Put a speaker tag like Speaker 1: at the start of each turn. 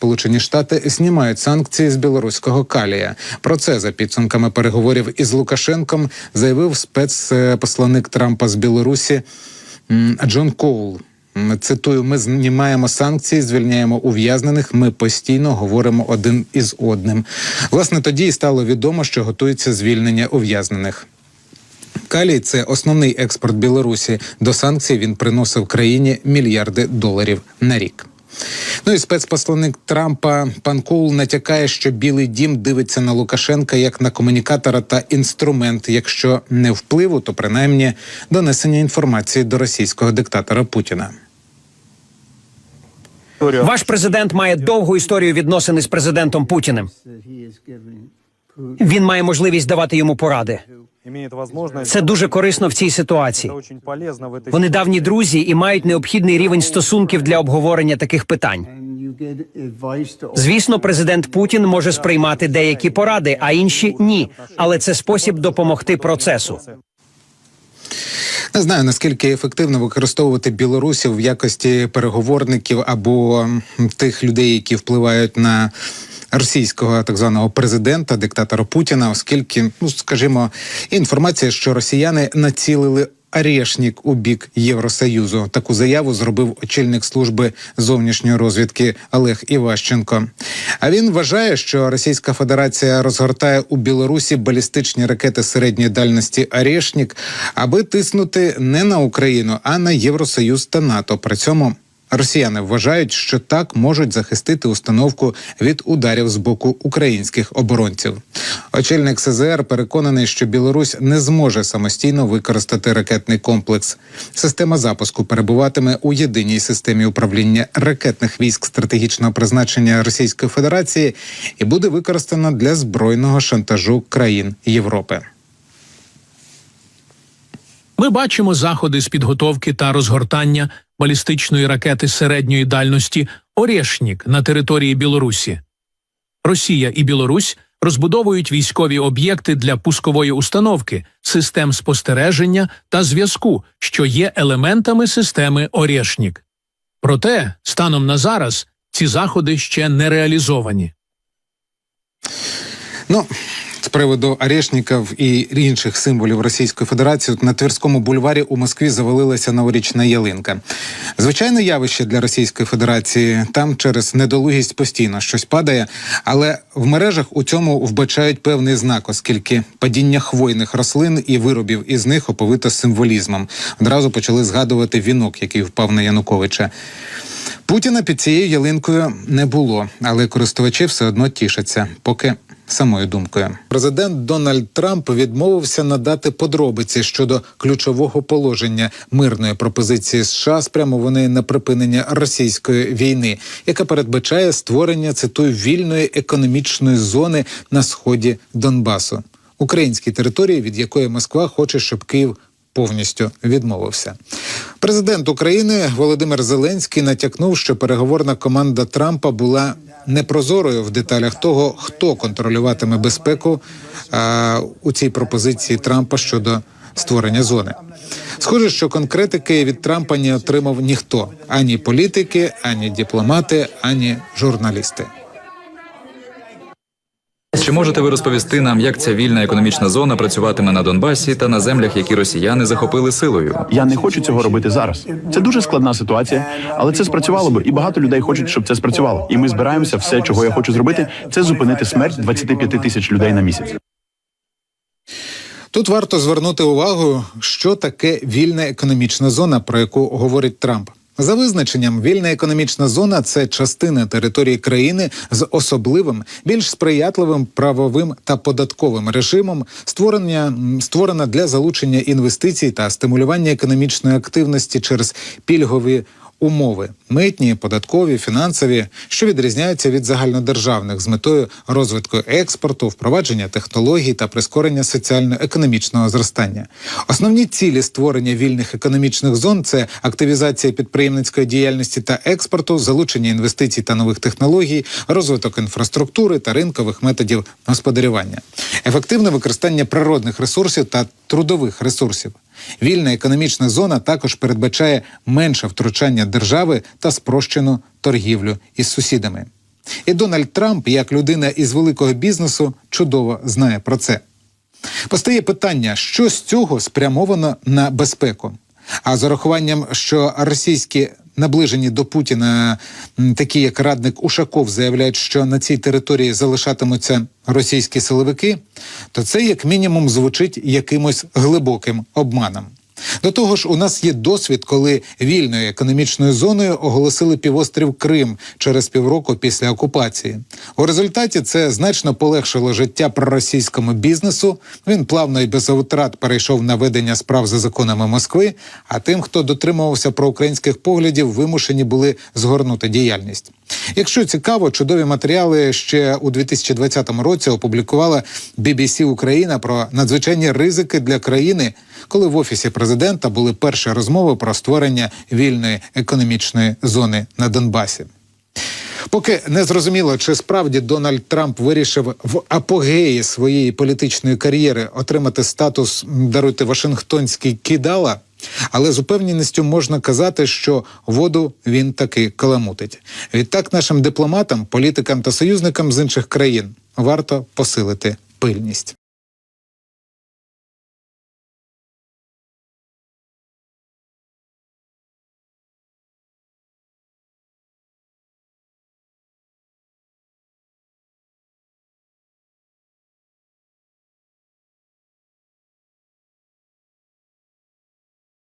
Speaker 1: Сполучені Штати знімають санкції з білоруського калія. Про це за підсумками переговорів із Лукашенком заявив спецпосланник Трампа з Білорусі Джон Коул. Цитую: ми знімаємо санкції, звільняємо ув'язнених. Ми постійно говоримо один із одним. Власне, тоді і стало відомо, що готується звільнення ув'язнених. Калій це основний експорт Білорусі. До санкцій він приносив країні мільярди доларів на рік. Ну і спецпосланник Трампа пан Коул натякає, що Білий Дім дивиться на Лукашенка як на комунікатора та інструмент, якщо не впливу, то принаймні донесення інформації до російського диктатора Путіна.
Speaker 2: Ваш президент має довгу історію відносини з президентом Путіним. Він має можливість давати йому поради. Це дуже корисно в цій ситуації. Вони давні друзі і мають необхідний рівень стосунків для обговорення таких питань. Звісно, президент Путін може сприймати деякі поради, а інші ні. Але це спосіб допомогти процесу.
Speaker 1: Не знаю наскільки ефективно використовувати білорусів в якості переговорників або тих людей, які впливають на російського так званого президента, диктатора Путіна, оскільки, ну скажімо, інформація, що росіяни націлили. Арешнік у бік Євросоюзу таку заяву зробив очільник служби зовнішньої розвідки Олег Іващенко. А він вважає, що Російська Федерація розгортає у Білорусі балістичні ракети середньої дальності Арешнік, аби тиснути не на Україну, а на Євросоюз та НАТО. При цьому Росіяни вважають, що так можуть захистити установку від ударів з боку українських оборонців. Очільник СЗР переконаний, що Білорусь не зможе самостійно використати ракетний комплекс. Система запуску перебуватиме у єдиній системі управління ракетних військ стратегічного призначення Російської Федерації і буде використана для збройного шантажу країн Європи.
Speaker 3: Ми бачимо заходи з підготовки та розгортання балістичної ракети середньої дальності Орєшнік на території Білорусі. Росія і Білорусь розбудовують військові об'єкти для пускової установки, систем спостереження та зв'язку, що є елементами системи Орєшнік. Проте, станом на зараз, ці заходи ще не реалізовані.
Speaker 1: Ну, приводу Орешників і інших символів Російської Федерації на Тверському бульварі у Москві завалилася новорічна ялинка. Звичайне явище для Російської Федерації. Там через недолугість постійно щось падає, але в мережах у цьому вбачають певний знак, оскільки падіння хвойних рослин і виробів із них оповито символізмом. Одразу почали згадувати вінок, який впав на Януковича. Путіна під цією ялинкою не було, але користувачі все одно тішаться, поки самою думкою. Президент Дональд Трамп відмовився надати подробиці щодо ключового положення мирної пропозиції США, спрямованої на припинення російської війни, яка передбачає створення цитую вільної економічної зони на сході Донбасу, українській території, від якої Москва хоче, щоб Київ повністю відмовився. Президент України Володимир Зеленський натякнув, що переговорна команда Трампа була непрозорою в деталях того, хто контролюватиме безпеку а, у цій пропозиції Трампа щодо створення зони. Схоже, що конкретики від Трампа не отримав ніхто ані політики, ані дипломати, ані журналісти.
Speaker 4: Чи можете ви розповісти нам, як ця вільна економічна зона працюватиме на Донбасі та на землях, які росіяни захопили силою?
Speaker 5: Я не хочу цього робити зараз. Це дуже складна ситуація, але це спрацювало б, і багато людей хочуть, щоб це спрацювало. І ми збираємося. Все, чого я хочу зробити, це зупинити смерть 25 тисяч людей на місяць.
Speaker 1: Тут варто звернути увагу, що таке вільна економічна зона, про яку говорить Трамп. За визначенням, вільна економічна зона це частина території країни з особливим, більш сприятливим правовим та податковим режимом, створення створена для залучення інвестицій та стимулювання економічної активності через пільгові умови митні, податкові, фінансові, що відрізняються від загальнодержавних з метою розвитку експорту, впровадження технологій та прискорення соціально-економічного зростання. Основні цілі створення вільних економічних зон це активізація підприємницької діяльності та експорту, залучення інвестицій та нових технологій, розвиток інфраструктури та ринкових методів господарювання, ефективне використання природних ресурсів та трудових ресурсів. Вільна економічна зона також передбачає менше втручання держави та спрощену торгівлю із сусідами. І Дональд Трамп, як людина із великого бізнесу, чудово знає про це. Постає питання, що з цього спрямовано на безпеку. А з урахуванням, що російські наближені до Путіна, такі як радник Ушаков, заявляють, що на цій території залишатимуться російські силовики, то це як мінімум звучить якимось глибоким обманом. До того ж, у нас є досвід, коли вільною економічною зоною оголосили півострів Крим через півроку після окупації. У результаті це значно полегшило життя проросійському бізнесу. Він плавно і без втрат перейшов на ведення справ за законами Москви. А тим, хто дотримувався проукраїнських поглядів, вимушені були згорнути діяльність. Якщо цікаво, чудові матеріали ще у 2020 році опублікувала BBC Україна про надзвичайні ризики для країни, коли в офісі президента були перші розмови про створення вільної економічної зони на Донбасі. Поки не зрозуміло, чи справді Дональд Трамп вирішив в апогеї своєї політичної кар'єри отримати статус даруйте Вашингтонський кидала. Але з упевненістю можна казати, що воду він таки каламутить. Відтак нашим дипломатам, політикам та союзникам з інших країн варто посилити пильність.